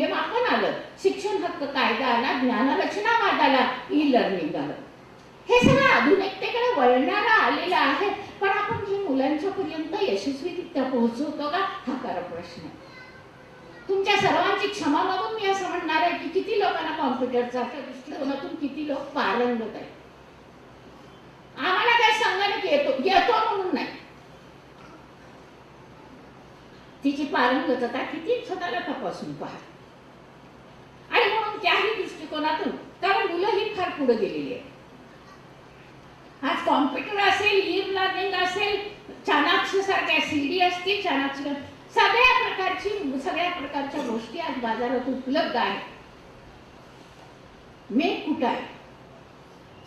मूल्यमापन आलं. शिक्षण हक्क कायदा आला ज्ञानरचनावाद आला ई लर्निंग आलं. हे सगळं आधुनिकतेकडे वळणारा आलेलं आहे. पण आपण हे मुलांच्या पर्यंत यशस्वीरित्या पोहोचवतो का? हा खरा प्रश्न. तुमच्या सर्वांची क्षमा मागून मी असं म्हणणार आहे की किती लोकांना कॉम्प्युटरचा दृष्टिकोनातून किती लोक पारंगत आहेत. आम्हाला काय संगणक येतो येतो म्हणून नाही. तिची पारंगतता किती स्वतःला तपासून पहा. आणि म्हणून त्याही दृष्टिकोनातून कारण मुलं ही फार पुढे गेलेली आहे आज कॉम्प्युटर असेल ई लर्निंग असेल चाणाक्ष सारख्या सीडी असतील चाणाक्ष सगळ्या प्रकारची सगळ्या प्रकारच्या गोष्टी आज बाजारात उपलब्ध आहेत. मेक कुठं आहे?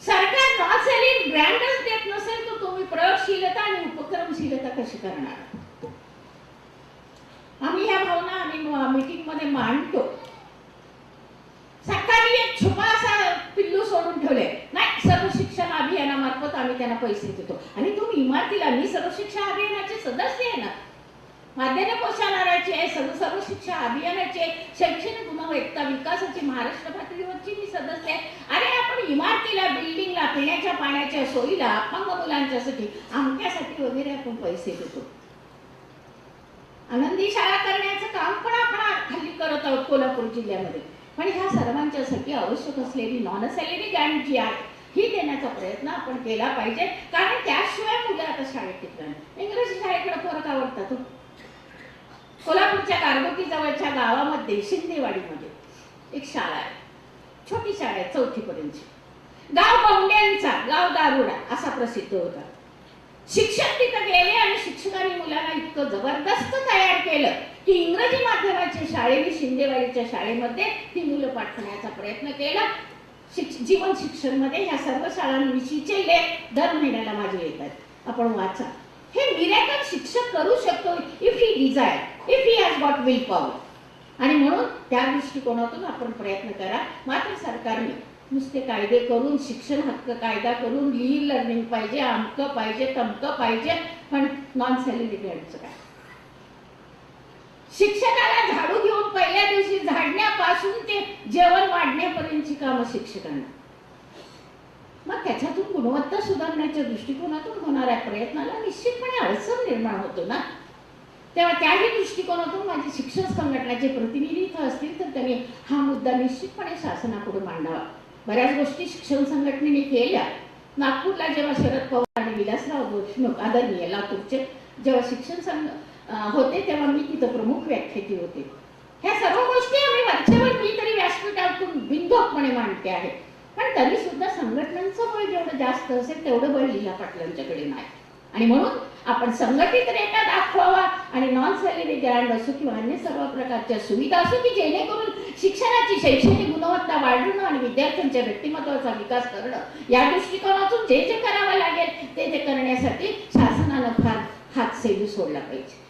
सरकार नॉन सेलिंग ब्रँडच देत नसेल तर तुम्ही प्रयोगशीलता आणि उपक्रमशीलता कशी करणार? आम्ही या भावना आम्ही मीटिंगमध्ये मांडतो. सरकारने एक छुपा असा पिल्लू सोडून ठेवले. नाही सर्व शिक्षण अभियानामार्फत आम्ही त्यांना पैसे देतो. आणि तुम्ही इमारतीला मी सर्व शिक्षा अभियानाचे सदस्य आहे ना. माध्यमिक कोशागाराचे आहे सर्व सर्व शिक्षा अभियानाचे शैक्षणिक गुणवत्ता विकासाची महाराष्ट्र पातळीवरची मी सदस्य आहे. अरे आपण इमारतीला बिल्डिंगला पिण्याच्या पाण्याच्या सोयीला अपंग मुलांच्यासाठी आमच्यासाठी वगैरे आपण पैसे देतो. आनंदी शाळा करण्याचं काम पण आपण हल्ली करत आहोत कोल्हापूर जिल्ह्यामध्ये. पण ह्या सर्वांच्यासाठी आवश्यक असलेली नॉन सॅलरी ग्रँट जी आहे. ही देण्याचा प्रयत्न आपण केला पाहिजे. कारण त्याशिवाय मुलं आता शाळेत टिकणार इंग्रजी शाळेकडे फरक आवडतात हो. कोल्हापूरच्या कारगोटी जवळच्या गावामध्ये शिंदेवाडीमध्ये एक शाळा आहे. छोटी शाळा आहे चौथीपर्यंतची गाव बौंड्यांचा गाव दारुडा असा प्रसिद्ध होता. शिक्षक तिथं गेले आणि शिक्षकांनी मुलांना इतकं जबरदस्त तयार केलं. की इंग्रजी माध्यमाच्या शाळेने शिंदेवाडीच्या शाळेमध्ये ती मुलं पाठवण्याचा प्रयत्न केला. शिक्ष जीवन शिक्षणमध्ये ह्या सर्व शाळांविषयीचे लेख दर महिन्याला माझे येतात. आपण वाचा. हे मिरेकल शिक्षक करू शकतो if he desire if he has got will power आणि म्हणून त्या दृष्टिकोनातून आपण प्रयत्न करा. मात्र सरकारने नुसते कायदे करून शिक्षण हक्क कायदा करून ली लर्निंग पाहिजे अमकं पाहिजे तमकं पाहिजे पण नॉन सॅलरी काय? शिक्षकाला झाडू घेऊन पहिल्या दिवशी झाडण्यापासून ते जेवण वाढण्यापर्यंतची कामं शिक्षकांना. मग त्याच्यातून गुणवत्ता सुधारण्याच्या दृष्टिकोनातून होणाऱ्या प्रयत्नाला निश्चितपणे अडचण निर्माण होतो ना? तेव्हा त्याही दृष्टिकोनातून माझे शिक्षण संघटनाचे प्रतिनिधी इथं असतील तर त्यांनी हा मुद्दा निश्चितपणे शासनापुढे मांडावा. बऱ्याच गोष्टी शिक्षण संघटनेने केल्या. नागपूरला जेव्हा शरद पवार आणि विलासराव देशमुख आदरणीय लातूरचे जेव्हा शिक्षण संघ होते तेव्हा मी तिथं प्रमुख व्याख्याती होते. ह्या सर्व गोष्टी आम्ही वरच्यावर मी तरी व्यासपीठातून बिंदोकपणे मांडते आहे. पण तरी सुद्धा संघटनांचं बळ जेवढं जास्त असेल तेवढं बळ लीला पाटलांच्याकडे नाही. आणि म्हणून आपण संघटित रेटा दाखवावा आणि नॉन सॅलरी ग्रँड असो किंवा अन्य सर्व प्रकारच्या सुविधा असो की जेणेकरून शिक्षणाची शैक्षणिक गुणवत्ता वाढवणं आणि विद्यार्थ्यांच्या व्यक्तिमत्वाचा विकास करणं या दृष्टिकोनातून जे जे करावं लागेल ते ते करण्यासाठी शासनानं फार हात सेवी सोडला पाहिजे.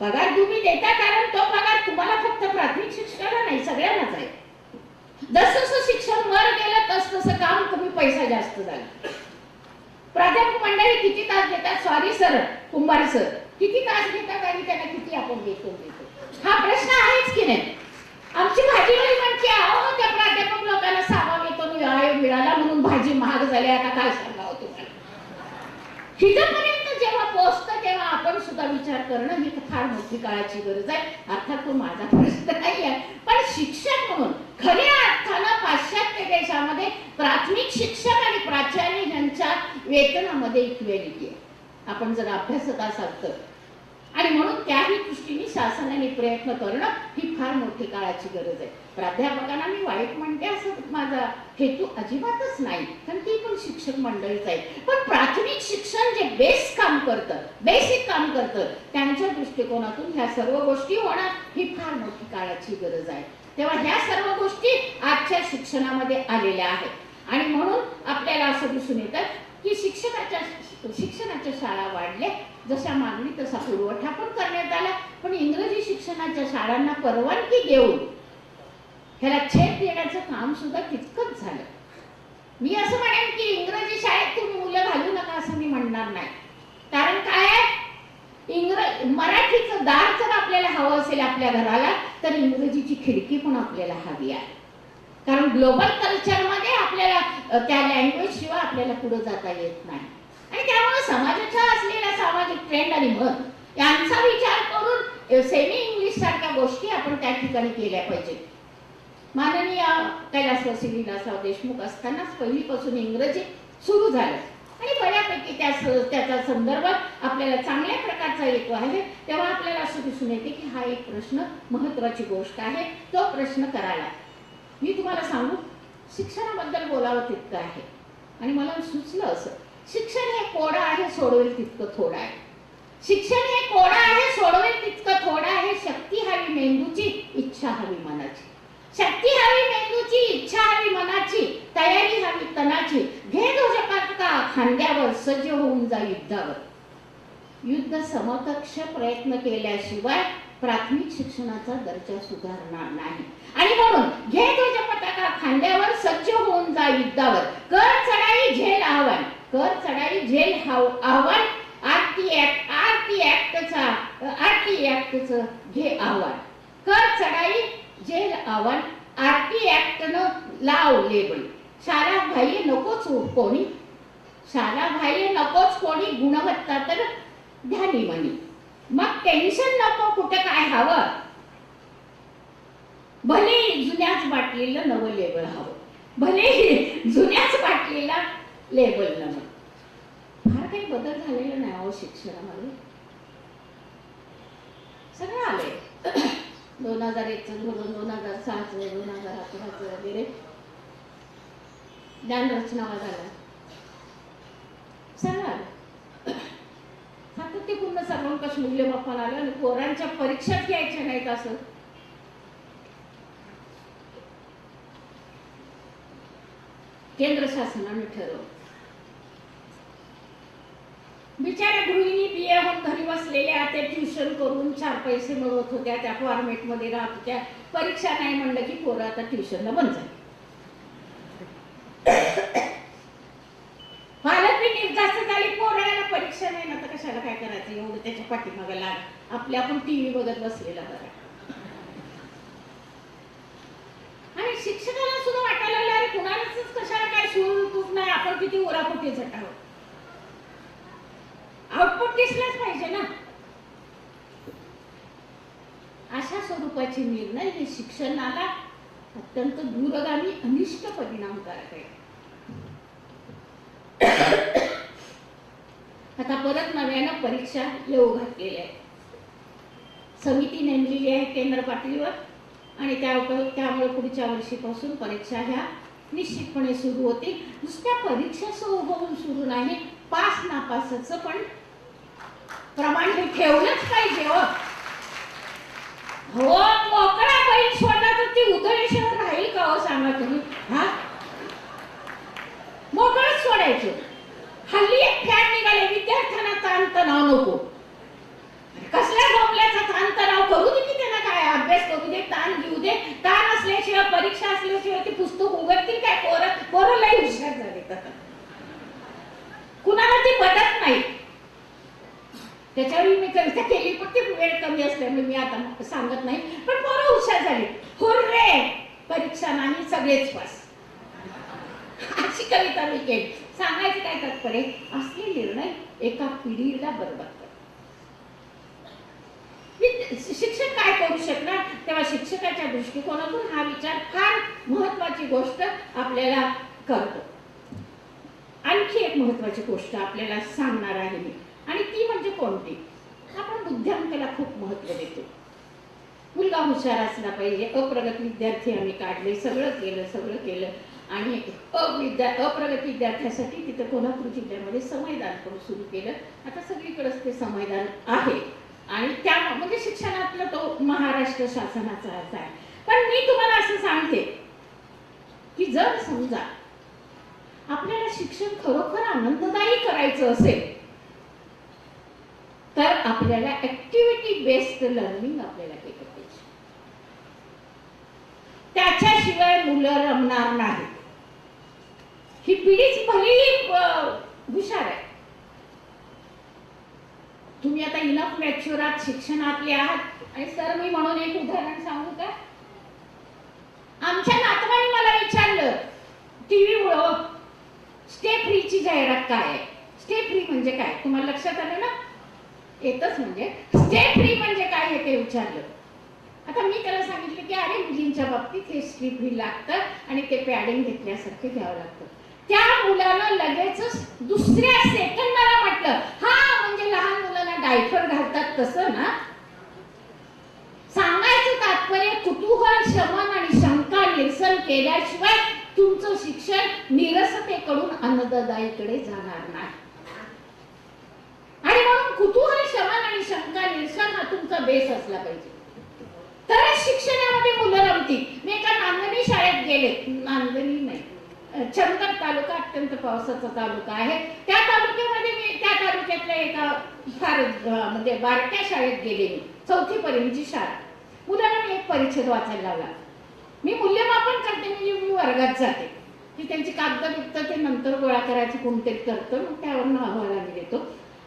पगार तुम्ही देता कारण तो पगार तुम्हाला फक्त प्राथमिक शिक्षकाला नाही सगळ्यांनाच आहे. जसं शिक्षण वर गेलं तस तसं काम कमी पैसा जास्त झाला. प्राध्यापक मंडळी किती तास देतात सॉरी सर कुंभार सर किती तास घेतात आणि त्यांना किती आपण देतो हा प्रश्न आहेच की नाही? आमची भाजी वाली म्हणते अहो त्या प्राध्यापक लोकांना सावा वेतन आयोग मिळाला म्हणून भाजी महाग झाली आता काय सांगावं तुम्हाला? हिथपर्यंत जेव्हा सुद्धा विचार करणं ही फार मोठी काळाची गरज आहे. अर्थात तो माझा प्रश्न नाही आहे पण शिक्षक म्हणून खऱ्या अर्थानं पाश्चात्य देशामध्ये प्राथमिक शिक्षक आणि प्राचार्य यांच्या वेतनामध्ये इक्वेलिटी आहे. आपण जर अभ्यासत असाल तर आणि म्हणून त्याही दृष्टीने शासनाने प्रयत्न करणं ही फार मोठी काळाची गरज आहे. प्राध्यापकांना मी वाईट म्हणते असं माझा हेतू अजिबातच नाही. कारण ती पण शिक्षक मंडळीच आहे पण प्राथमिक शिक्षण जे बेस काम करतं बेसिक काम करतं त्यांच्या दृष्टिकोनातून ह्या सर्व गोष्टी होणार ही फार मोठी काळाची गरज आहे. तेव्हा ह्या सर्व गोष्टी आजच्या शिक्षणामध्ये आलेल्या आहेत. आणि म्हणून आपल्याला असं दिसून येतं की शिक्षणाच्या शिक्षणाच्या शाळा वाढल्या. जशा मागणी तसा पुरवठा पण करण्यात आला. पण इंग्रजी शिक्षणाच्या शाळांना परवानगी देऊन ह्याला छेद देण्याचं काम सुद्धा तितकंच झालं. मी असं म्हणेन की इंग्रजी शाळेत तुम्ही मुलं घालू नका असं मी म्हणणार नाही. कारण काय इंग्रज मराठीचं दार जर आपल्याला हवं असेल आपल्या घराला तर इंग्रजीची खिडकी पण आपल्याला हवी आहे. कारण ग्लोबल कल्चरमध्ये आपल्याला त्या लँग्वेज शिवाय आपल्याला पुढे जाता येत नाही. आणि त्यामुळे समाजाच्या असलेल्या सामाजिक ट्रेंड आणि मत यांचा विचार करून सेमी इंग्लिश सारख्या गोष्टी आपण त्या ठिकाणी केल्या पाहिजेत. माननीय कैलासवासी विलासराव देशमुख असतानाच पहिलीपासून इंग्रजी सुरू झालं. आणि बऱ्यापैकी त्या त्याचा संदर्भ आपल्याला चांगल्या प्रकारचा येतो आहे तेव्हा आपल्याला असं दिसून येते की हा एक प्रश्न महत्वाची गोष्ट आहे तो प्रश्न करायला. मी तुम्हाला सांगू शिक्षणाबद्दल बोलावं तितकं आहे. आणि मला सुचलं असं शिक्षण हे कोडं आहे सोडवेल तितकं थोडं आहे. शिक्षण हे कोडं आहे सोडवेल तितकं थोडं आहे शक्ती हवी मेंदूची इच्छा हवी मनाची. शक्ती हवी मेंदूची इच्छा हवी मनाची तयारी हवी तनाची. घे तुझ्या का खांद्यावर सज्ज होऊन जा युद्धावर. युद्ध समकक्ष प्रयत्न केल्याशिवाय प्राथमिक शिक्षणाचा दर्जा सुधारणार नाही. आणि म्हणून घे तुझ्या पताका खांद्यावर सज्ज होऊन जा युद्धावर. कर चढाई झेल आव्हान. कर चढाई झेल आव्हान. आरती ऍक्ट आरती ऍक्टचा आरती ऍक्टचं घे आव्हान. कर चढाई जेल आव्हान आरती ऍक्टनं लाव लेबल शाळा भाई नकोच कोणी. शाळा भाई नकोच कोणी गुणवत्ता तर ध्यानी म्हणी. मग टेन्शन नको कुठं काय हवं? भले जुन्याच बाटलीला नवं लेबल हवं. भले जुन्याच बाटलीला लेबल नवं. फार काही बदल झालेला नाही अहो शिक्षणामध्ये. सगळं आलंय. दोन हजार एकचं धोरण दोन हजार सहाचं दोन हजार अकराचं वगैरे. ज्ञान रचनावा झाला सगळं आलं सातत्यपूर्ण सर्वंकष मूल्यमापन आलं आणि पोरांच्या परीक्षाच घ्यायच्या नाहीत असं. केंद्र शासनाने ठरवलं. बसलेल्या त्या ट्युशन करून चार पैसे मिळवत होत्या त्या फॉर्मेटमध्ये राहत होत्या. परीक्षा नाही म्हणलं की पोरं आता ट्युशनला बंद झाली. पालक बी निर्धास्त झाली पोराला परीक्षा नाही ना तर कशाला काय करायचं? एवढं त्याच्या पाठीमागे लाग. आपल्या आपण टीव्ही बघत बसलेला बरा. आणि शिक्षकाला सुद्धा वाटायला लागलं अरे कुणालाच कशाला काय शिवून तूप नाही आपण किती उरापोटी झटावं. आउटपुट दिसलाच पाहिजे ना अशा स्वरूपाचे निर्णय हे शिक्षणाला अत्यंत दूरगामी अनिष्ट परिणामकारक आहे. आता परत नव्यानं परीक्षा येऊ घातलेली आहे. समिती नेमलेली आहे केंद्र पातळीवर आणि त्या त्यामुळे पुढच्या वर्षीपासून परीक्षा ह्या निश्चितपणे सुरू होतील. नुसत्या परीक्षा सुरू सुरू नाही पास नापासाचं पण प्रमाण हे ठेवलंच पाहिजे हो. हो मोकळा बैल स्वतः तर ती उदळेश्वर राहील का हो सांगा तुम्ही हा मोकळच सोडायचं हल्ली एक फॅट निघाले विद्यार्थ्यांना ताणतणाव नको अरे कसल्या बोंबल्याचा ताणतणाव करू दे की त्यांना काय अभ्यास करू दे ताण घेऊ दे ताण असल्याशिवाय परीक्षा असल्याशिवाय ती पुस्तक उघडतील काय पोरं पोरं लई हुशार झाले आता कुणाला ती पटत नाही त्याच्यावर मी कविता केली पण ती वेळ कमी असल्यामुळे मी आता सांगत नाही पण पोरं हुशार झाली हुर्रे परीक्षा नाही सगळेच पास अशी कविता मी केली सांगायचं काय तात्पर्य असले निर्णय एका पिढीला बरबाद करतात विद्य- शिक्षक काय करू शकणार तेव्हा शिक्षकाच्या दृष्टिकोनातून हा विचार फार महत्वाची गोष्ट आपल्याला करतो. आणखी एक महत्वाची गोष्ट आपल्याला सांगणार आहे मी. आणि ती म्हणजे कोणती? आपण बुद्ध्यांकाला खूप महत्त्व देतो. मुलगा हुशार असला पाहिजे. अप्रगत विद्यार्थी आम्ही काढले. सगळं केलं सगळं केलं. आणि अविद्या अप्रगत विद्यार्थ्यासाठी तिथं कोल्हापूर जिल्ह्यामध्ये समयदान करून सुरू केलं. आता सगळीकडेच ते समयदान आहे. आणि त्या म्हणजे शिक्षणातला तो महाराष्ट्र शासनाचा अर्थ आहे. पण मी तुम्हाला असं सांगते की जर समजा आपल्याला शिक्षण खरोखर आनंददायी करायचं असेल तर आपल्याला ऍक्टिव्हिटी बेस्ड लर्निंग आपल्याला केलं पाहिजे. त्याच्याशिवाय मुलं रमणार नाही ही पिढीच भली हुशार आहे. तुम्ही आता इनफ मॅच्युअर आहात शिक्षणातले आहात. आणि सर मी म्हणून एक उदाहरण सांगू का? आमच्या नातवाने मला विचारलं टीव्ही स्टे फ्रीची जाहिरात काय आहे? स्टे फ्री म्हणजे काय? तुम्हाला लक्षात आलं ना? येतच म्हणजे. स्टे फ्री म्हणजे काय? हे ते विचारलं. आता मी त्याला सांगितलं की अरे मुलींच्या बाबतीत हे स्टे फ्री लागतं आणि ते पॅडिंग घेतल्यासारखे घ्यावं लागतं. त्या मुलानं लगेचच दुसऱ्या सेकंदाला म्हटलं हा म्हणजे लहान मुलं डायपर घालतात तसं ना सांगायचं तात्पर्य कुतूहल शमन आणि शंका निरसन केल्याशिवाय तुमचं शिक्षण निरसतेकडून आनंददायीकडे जाणार नाही. आणि म्हणून कुतूहल शमन आणि शंका निरसन हा तुमचा बेस असला पाहिजे. तरच शिक्षणामध्ये मुलं रमतील. मी एका नांदणी शाळेत गेले. नांदणी नाही. अं, तालुका अत्यंत पावसाचा तालुका आहे. त्या तालुक्यामध्ये तालुक्यातल्या एका फार म्हणजे बारक्या शाळेत गेले मी. चौथी पर्यंतची शाळा. मुलांना मी एक परिच्छेद वाचायला लावला. मी मूल्यमापन करते म्हणजे मी वर्गात जाते. की त्यांची कागद बिगद ते नंतर गोळा करायची कोणतरी करतं मग त्यावर अहवाला आम्ही देतो.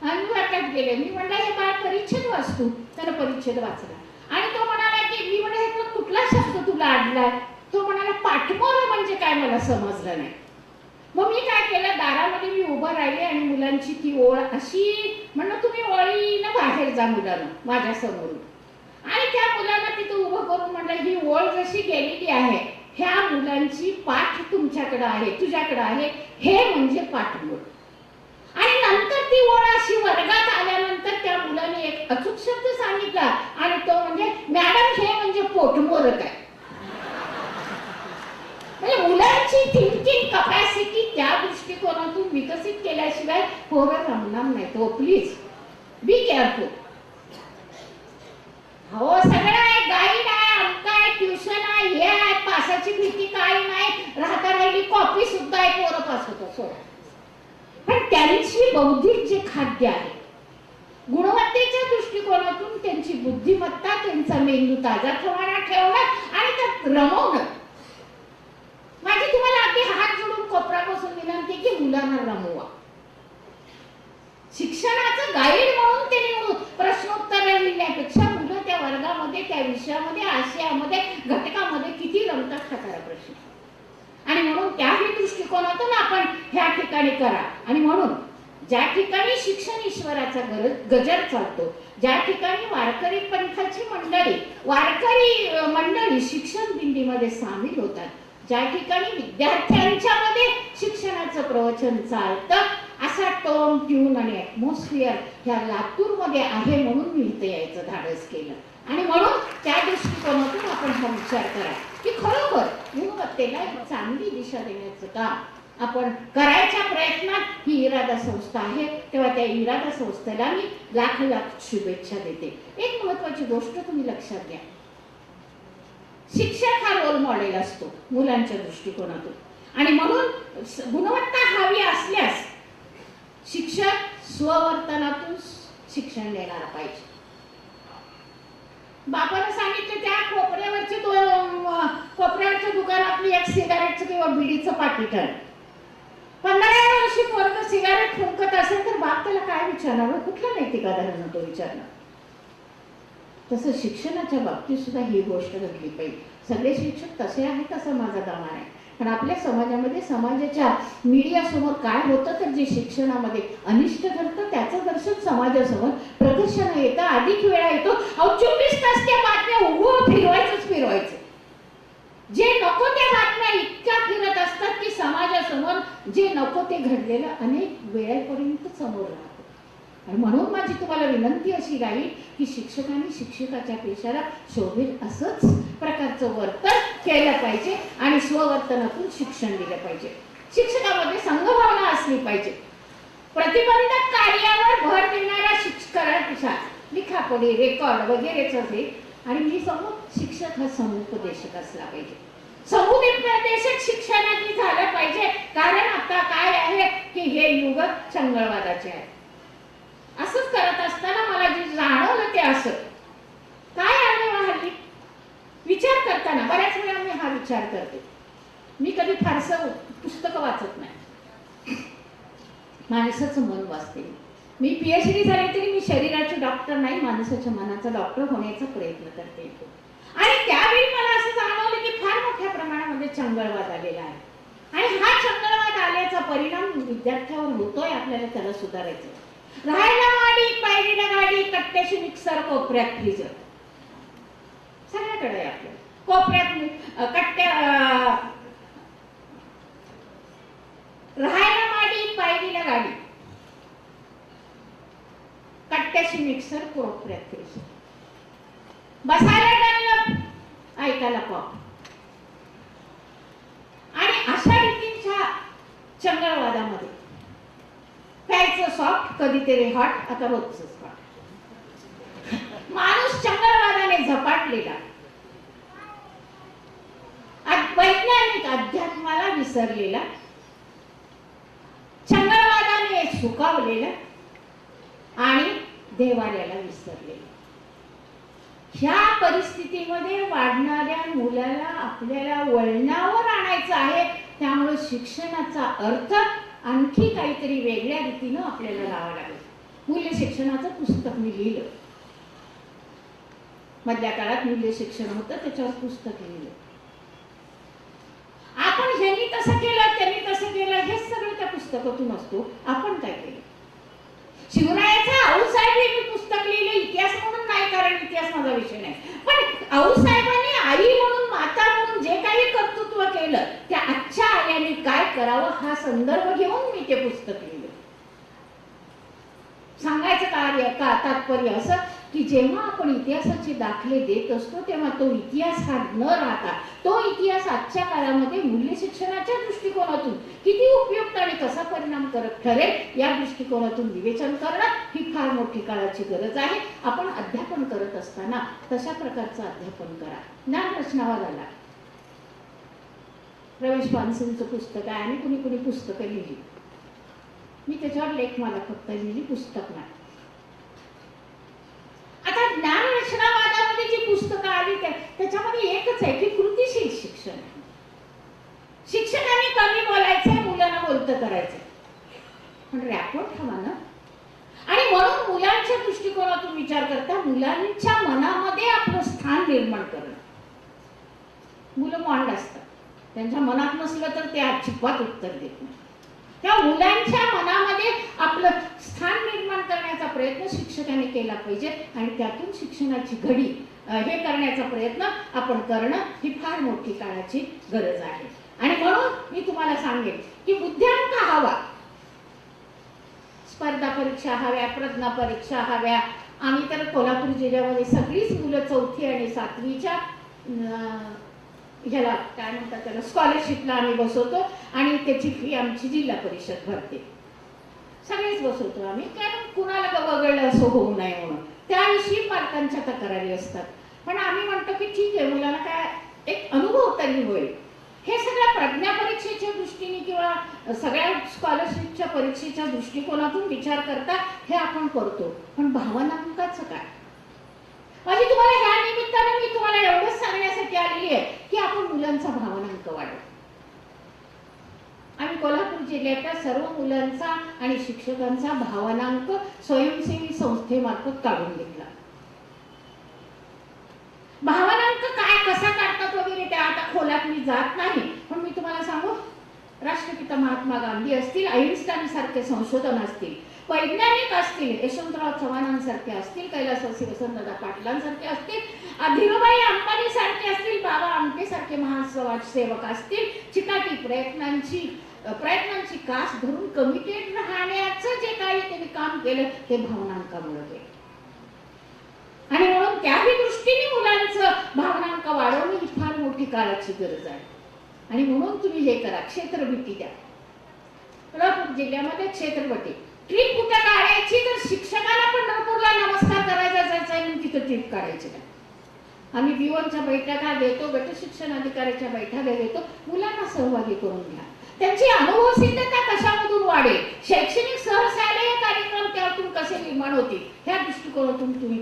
आणि मी वर्गात गेले. मी म्हणलं हे बाळ परिच्छेद वाचतो. त्यानं परिच्छेद वाचला. आणि तो म्हणाला की मी म्हणलं ह्यातला कुठला शब्द तुला आणला तो म्हणाला पाठमोर म्हणजे काय? मला समजलं नाही. मग मी काय केलं? दारामध्ये मी उभं राहिले आणि मुलांची ती ओळ अशी म्हणलं तुम्ही ओळीनं बाहेर जा मुलांना माझ्यासमोरून आणि त्या मुलांना तिथं उभं करून म्हणलं ही ओळ जशी गेलेली आहे ह्या मुलांची पाठ तुमच्याकडे आहे तुझ्याकडं आहे हे म्हणजे पाठमोड. आणि नंतर ती ओळ अशी वर्गात आल्यानंतर त्या मुलाने एक अचूक शब्द सांगितला आणि तो म्हणजे मॅडम हे म्हणजे पोटमोरक आहे. म्हणजे मुलांची थिंकिंग कपॅसिटी त्या दृष्टिकोनातून विकसित केल्याशिवाय पोरं रमणार नाही तो प्लीज बी केअरफुल हो सगळं आहे गाईड आहे अमका आहे ट्युशन आहे हे आहे पासाची भीती काय नाही. राहता राहिली कॉपी सुद्धा आहे पोरं पास होतो सोडा पण त्यांची बौद्धिक जे खाद्य आहे गुणवत्तेच्या दृष्टिकोनातून त्यांची बुद्धिमत्ता त्यांचा मेंदू ताजा ठेवणं ठेवणं आणि त्यात रमवणं माझी तुम्हाला अगदी हात जोडून कोपरापासून विनंती की मुलांना रमवा. शिक्षणाचं गाईड म्हणून ते निवडून प्रश्नोत्तर लिहिण्यापेक्षा मुलं त्या वर्गामध्ये त्या विषयामध्ये आशयामध्ये घटकामध्ये किती रमतात हा खरा प्रश्न. आणि म्हणून त्याही दृष्टिकोनातून आपण ह्या ठिकाणी करा. आणि म्हणून ज्या ठिकाणी शिक्षण ईश्वराचा गरज गजर चालतो ज्या ठिकाणी वारकरी पंथाची मंडळी वारकरी मंडळी शिक्षण दिंडीमध्ये सामील होतात ज्या ठिकाणी विद्यार्थ्यांच्या मध्ये शिक्षणाचं प्रवचन चालतं असा टोन ट्यून आणि ॲटमॉस्फिअर ह्या लातूरमध्ये आहे म्हणून मी इथे यायचं धाडस केलं. आणि म्हणून त्या दृष्टिकोनातून आपण हा विचार करा की खरोखर गुणवत्तेला एक चांगली दिशा देण्याचं काम आपण करायच्या प्रयत्नात ही इरादा संस्था आहे तेव्हा त्या इरादा संस्थेला मी लाख लाख शुभेच्छा देते. एक महत्वाची गोष्ट तुम्ही लक्षात घ्या. शिक्षक हा रोल मॉडेल असतो मुलांच्या दृष्टिकोनातून. आणि म्हणून गुणवत्ता हवी असल्यास शिक्षक स्ववर्तनातून शिक्षण देणारा पाहिजे. बापानं सांगितलं त्या कोपऱ्यावरचे कोपऱ्यावरच्या दुकानातली एक सिगारेटचं किंवा बिडीचं पाकिट आहे. पंधरा वर्षी पोरग सिगारेट फुंकत असेल तर बाप त्याला काय विचारणार? कुठलं नैतिक आधारानं तो विचारणार? तसं शिक्षणाच्या बाबतीत सुद्धा ही गोष्ट घडली पाहिजे. सगळे शिक्षक तसे आहेत असं माझा दावा आहे. पण आपल्या समाजामध्ये समाजाच्या मीडियासमोर काय होतं तर जे शिक्षणामध्ये अनिष्ट घडतं त्याचं दर्शन समाजासमोर प्रदर्शन येतं अधिक वेळा येतो. अहो चोवीस तास त्या बातम्या उभं फिरवायचंच फिरवायचं. जे नको त्या बातम्या इतक्या फिरत असतात की समाजासमोर जे नको ते घडलेलं अनेक वेळेपर्यंत समोर राहतं. आणि म्हणून माझी तुम्हाला विनंती अशी राहील की शिक्षकांनी शिक्षकाच्या पेशाला शोभेल असंच प्रकारचं वर्तन केलं पाहिजे आणि स्ववर्तनातून शिक्षण दिलं पाहिजे. शिक्षकामध्ये संघभावना असली पाहिजे. प्रतिबंधक कार्यावर भर देणाऱ्या शिक्षकांपेक्षा लिखापडी रेकॉर्ड वगैरेच असेल आणि मी समोर शिक्षक हा समुपदेशक असला पाहिजे. समुपदेशक शिक्षणाची झालं पाहिजे. कारण आता काय आहे की हे युग चंगळवादाचे आहे. असंच करत असताना मला जे जाणवलं ते असं. काय आहे हल्ली विचार करताना बऱ्याच वेळा मी हा विचार करते. मी कधी फारसं पुस्तकं वाचत नाही. माणसाचं मन वाचते. मी. मी पीएचडी झाले तरी मी शरीराचे डॉक्टर नाही माणसाच्या मनाचा डॉक्टर होण्याचा प्रयत्न करते. आणि त्यावेळी मला असं जाणवलं की फार मोठ्या प्रमाणामध्ये चंगळवाद आलेला आहे. आणि हा चंगळवाद आल्याचा परिणाम विद्यार्थ्यावर होतोय आपल्याला त्याला सुधारायचं राहायला गाडी पायरीला गाडी कट्ट्याशी मिक्सर कोपऱ्यात फ्रीजर सगळ्याकडे आपल्या आपलं. कोपऱ्यात कट्ट्या राहायला माडी पायरीला गाडी. कट्ट्याशी मिक्सर कोपऱ्यात फ्रीजर बसायला डनलप ऐकायला पॉप आणि अशा रीतींच्या चंगळवादामध्ये प्यायचं सॉफ्ट कधीतरी हॉट आता रोजच हॉट माणूस चंगळवादाने झपाटलेला. वैज्ञानिक अध्यात्माला विसरलेला. चंगळवादाने सुकावलेला आणि देवाऱ्याला विसरलेला. ह्या परिस्थितीमध्ये वाढणाऱ्या मुलाला आपल्याला वळणावर आणायचं आहे त्यामुळे शिक्षणाचा अर्थ आणखी काहीतरी वेगळ्या रीतीनं आपल्याला लावा लागेल. मूल्य शिक्षणाचं पुस्तक मी लिहिलं. मधल्या काळात मूल्य शिक्षण होतं त्याच्यावर पुस्तक लिहिलं. आपण ह्यांनी तसं केलं त्यांनी तसं केलं हे सगळं त्या पुस्तकातून असतो. आपण काय केलं? शिवरायाचा आऊसाहेब हे मी पुस्तक लिहिले इतिहास म्हणून नाही कारण इतिहास माझा विषय नाही. पण आऊसाहेबांनी आई म्हणून माता म्हणून जे काही कर्तृत्व केलं त्या आजच्या आयाने काय करावं हा संदर्भ घेऊन मी ते पुस्तक लिहिलं. सांगायचं कार्य का तात्पर्य असं की जेव्हा आपण इतिहासाचे दाखले देत असतो तेव्हा तो इतिहास हा न राहता तो इतिहास आजच्या काळामध्ये मूल्य शिक्षणाच्या दृष्टिकोनातून किती उपयुक्त आणि कसा परिणाम करत ठरेल या दृष्टिकोनातून विवेचन करणं ही फार मोठी काळाची गरज आहे. आपण अध्यापन करत असताना तशा प्रकारचं अध्यापन करा. ज्ञान रचनावा झाला रमेश पानसेंचं पुस्तक आहे आणि कुणी कुणी पुस्तकं लिहिली. मी त्याच्यावर लेख मला फक्त लिहिली पुस्तक नाही. आता ज्ञान रचनावादामध्ये जी पुस्तकं आली त्याच्यामध्ये एकच आहे की कृतीशील शिक्षण. शिक्षकांनी कमी बोलायचंय मुलांना बोलतं करायचं पण रॅपोर्ट हवा ना? आणि म्हणून मुलांच्या दृष्टिकोनातून विचार करता मुलांच्या मनामध्ये आपलं स्थान निर्माण करणं. मुलं मांड असतात. त्यांच्या मनात नसलं तर ते अजिबात उत्तर देत नाही. त्या मुलांच्या मनामध्ये आपलं स्थान निर्माण करण्याचा प्रयत्न शिक्षकाने केला पाहिजे आणि त्यातून शिक्षणाची घडी हे करण्याचा प्रयत्न आपण करणं ही फार मोठी काळाची गरज आहे. आणि म्हणून मी तुम्हाला सांगेन की बुद्ध्यांक हवा. स्पर्धा परीक्षा हव्या प्रज्ञा परीक्षा हव्या आम्ही तर कोल्हापूर जिल्ह्यामध्ये सगळीच मुलं चौथी आणि सातवीच्या अं, ह्याला काय म्हणतात त्याला? स्कॉलरशिपला आम्ही बसवतो आणि त्याची फी आमची जिल्हा परिषद भरते. सगळेच बसवतो आम्ही. कारण कुणाला वगळलं असं होऊ नये म्हणून. त्याविषयी पालकांच्या तक्रारी असतात. पण आम्ही म्हणतो की ठीक आहे मुलाला काय एक अनुभव तरी होईल. हे सगळ्या प्रज्ञा परीक्षेच्या दृष्टीने किंवा सगळ्या स्कॉलरशिपच्या परीक्षेच्या दृष्टिकोनातून विचार करता हे आपण करतो. पण भावनांकाचं काय? म्हणजे तुम्हाला या निमित्ताने मी तुम्हाला एवढंच सांगण्यासाठी आलेली आहे की आपण मुलांचा भावनांक वाढवू. आम्ही कोल्हापूर जिल्ह्यातल्या सर्व मुलांचा आणि शिक्षकांचा भावनांक स्वयंसेवी संस्थेमार्फत काढून घेतला. भावनांक काय कसा काढतात वगैरे त्या आता खोलात मी जात नाही पण मी तुम्हाला सांगू राष्ट्रपिता महात्मा गांधी असतील आईन्स्टाईन सारखे संशोधन असतील वैज्ञानिक असतील यशवंतराव चव्हाणांसारखे असतील कैलासवासी वसंतदादा पाटलांसारखे असतील धीरूबाई धीरूभाई अंबानी सारखे असतील बाबा आमटे सारखे महासमाजसेवक असतील चिकाटी प्रयत्नांची प्रयत्नांची कास धरून कमिटेड राहण्याचं जे काही त्यांनी काम केलं ते भावनांकामुळे केलं. आणि म्हणून त्याही दृष्टीने मुलांचं भावनांक वाढवणे ही फार मोठी काळाची गरज आहे. आणि म्हणून तुम्ही हे करा क्षेत्रभीती द्या. कोल्हापूर जिल्ह्यामध्ये क्षेत्रभटी. ट्रिप कुठे काढायची? तर शिक्षकाला पंढरपूरला नमस्कार करायचा जायचा आहे म्हणून तिथं ट्रिप काढायची आम्ही बिओनच्या बैठका घेतो गट शिक्षण अधिकाऱ्याच्या बैठका घेतो मुलांना सहभागी करून घ्या. त्यांची अनुभव सिद्धता कशामधून वाढेल? शैक्षणिक सहशालेय कार्यक्रम त्यातून कसे निर्माण होतील? ह्या दृष्टिकोनातून तुम्ही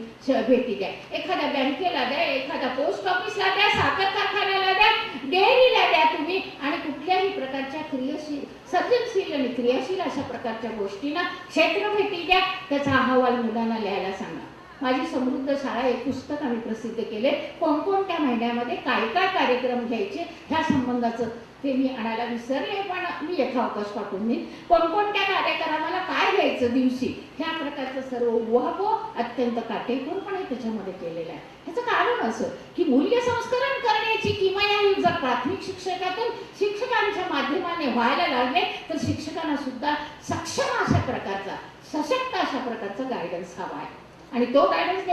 भेटी द्या. एखाद्या बँकेला द्या एखाद्या पोस्ट ऑफिसला द्या साखर कारखान्याला द्या डेअरीला द्या तुम्ही आणि कुठल्या क्रियाशील सर्जनशील आणि क्रियाशील अशा प्रकारच्या गोष्टींना क्षेत्र भेटी द्या त्याचा अहवाल मुलांना लिहायला सांगा. माझी समृद्ध शाळा हे पुस्तक आम्ही प्रसिद्ध केले. कोणकोणत्या महिन्यामध्ये काय काय कार्यक्रम घ्यायचे ह्या संबंधाचं ते मी आणायला विसरले पण मी यथावकाश पाठवून देईन. कोणकोणत्या कार्यक्रमाला काय घ्यायचं दिवशी? ह्या प्रकारचं सर्व उहापोह अत्यंत काटेकोरपणे त्याच्यामध्ये केलेलं आहे. ह्याचं कारण असं की मूल्य संस्करण करण्याची किमया जर प्राथमिक शिक्षकातून शिक्षकांच्या माध्यमाने व्हायला लागले तर शिक्षकांना सुद्धा सक्षम अशा प्रकारचा सशक्त अशा प्रकारचा गायडन्स हवा आहे. आणि तो गायडन्स